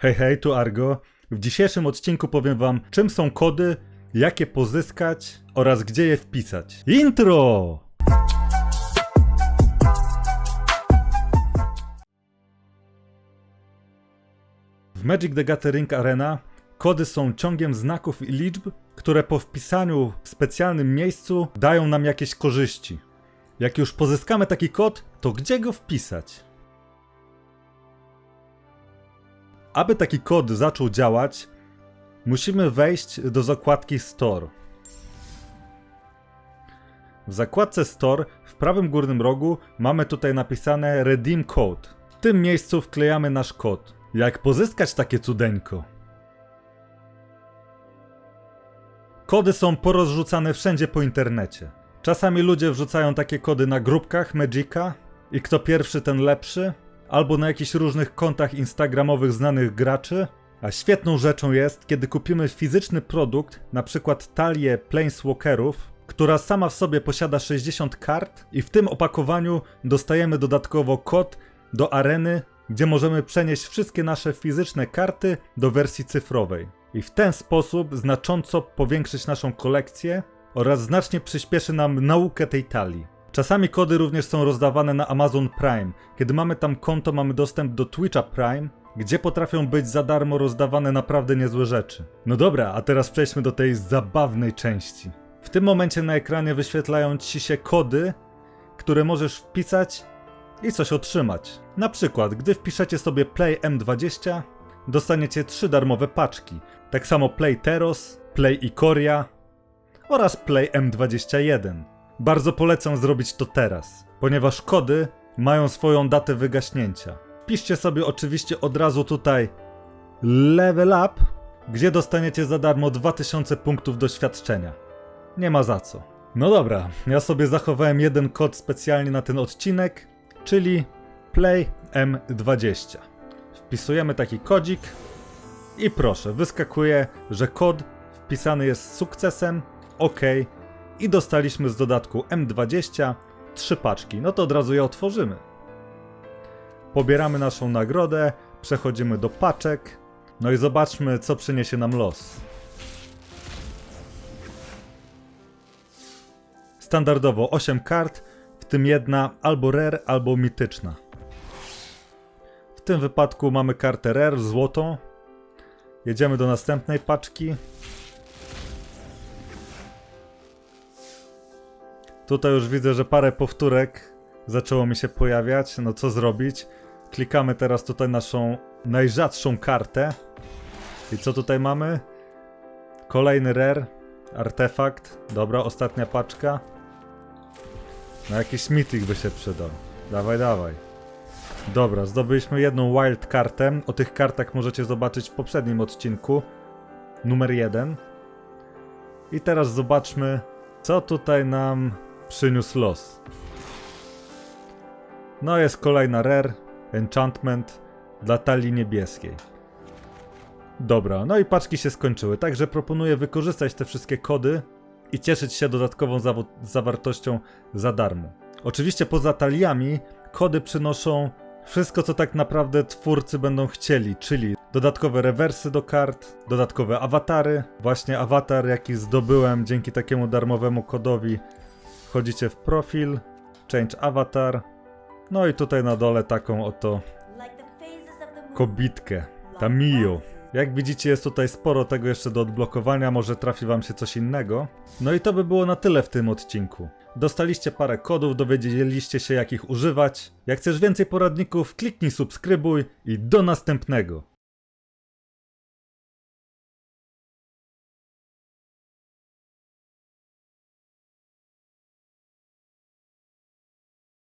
Hej, hej, tu Argo. W dzisiejszym odcinku powiem wam, czym są kody, jakie pozyskać oraz gdzie je wpisać. Intro! W Magic the Gathering Arena kody są ciągiem znaków i liczb, które po wpisaniu w specjalnym miejscu dają nam jakieś korzyści. Jak już pozyskamy taki kod, to gdzie go wpisać? Aby taki kod zaczął działać, musimy wejść do zakładki Store. W zakładce Store w prawym górnym rogu mamy tutaj napisane Redeem Code. W tym miejscu wklejamy nasz kod. Jak pozyskać takie cudeńko? Kody są porozrzucane wszędzie po internecie. Czasami ludzie wrzucają takie kody na grupkach Magica i kto pierwszy ten lepszy, albo na jakichś różnych kontach instagramowych znanych graczy. A świetną rzeczą jest, kiedy kupimy fizyczny produkt, na przykład talię Planeswalkerów, która sama w sobie posiada 60 kart i w tym opakowaniu dostajemy dodatkowo kod do areny, gdzie możemy przenieść wszystkie nasze fizyczne karty do wersji cyfrowej. I w ten sposób znacząco powiększyć naszą kolekcję oraz znacznie przyspieszy nam naukę tej talii. Czasami kody również są rozdawane na Amazon Prime. Kiedy mamy tam konto, mamy dostęp do Twitcha Prime, gdzie potrafią być za darmo rozdawane naprawdę niezłe rzeczy. No dobra, a teraz przejdźmy do tej zabawnej części. W tym momencie na ekranie wyświetlają ci się kody, które możesz wpisać i coś otrzymać. Na przykład, gdy wpiszecie sobie Play M20, dostaniecie trzy darmowe paczki. Tak samo Play Teros, Play Ikoria oraz Play M21. Bardzo polecam zrobić to teraz, ponieważ kody mają swoją datę wygaśnięcia. Piszcie sobie oczywiście od razu tutaj Level Up, gdzie dostaniecie za darmo 2000 punktów doświadczenia. Nie ma za co. No dobra, ja sobie zachowałem jeden kod specjalnie na ten odcinek, czyli Play M20. Wpisujemy taki kodzik i proszę, wyskakuje, że kod wpisany jest z sukcesem, OK i dostaliśmy z dodatku M20 trzy paczki. No to od razu je otworzymy. Pobieramy naszą nagrodę, przechodzimy do paczek, no i zobaczmy, co przyniesie nam los. Standardowo 8 kart, w tym jedna albo rare, albo mityczna. W tym wypadku mamy kartę rare, złotą. Jedziemy do następnej paczki. Tutaj już widzę, że parę powtórek zaczęło mi się pojawiać. No co zrobić? Klikamy teraz tutaj naszą najrzadszą kartę. I co tutaj mamy? Kolejny rare, artefakt. Dobra, ostatnia paczka. No jakiś mythic by się przydał. Dawaj, dawaj. Dobra, zdobyliśmy jedną wild kartę. O tych kartach możecie zobaczyć w poprzednim odcinku. Numer jeden. I teraz zobaczmy, co tutaj nam przyniósł los. No jest kolejna rare, enchantment dla talii niebieskiej. Dobra, no i paczki się skończyły, także proponuję wykorzystać te wszystkie kody i cieszyć się dodatkową zawartością za darmo. Oczywiście poza taliami kody przynoszą wszystko, co tak naprawdę twórcy będą chcieli, czyli dodatkowe rewersy do kart, dodatkowe awatary. Właśnie awatar, jaki zdobyłem dzięki takiemu darmowemu kodowi, wchodzicie w profil, change avatar, no i tutaj na dole taką oto kobitkę, Tamiyo. Jak widzicie jest tutaj sporo tego jeszcze do odblokowania, może trafi wam się coś innego. No i to by było na tyle w tym odcinku. Dostaliście parę kodów, dowiedzieliście się jak ich używać. Jak chcesz więcej poradników, kliknij subskrybuj i do następnego.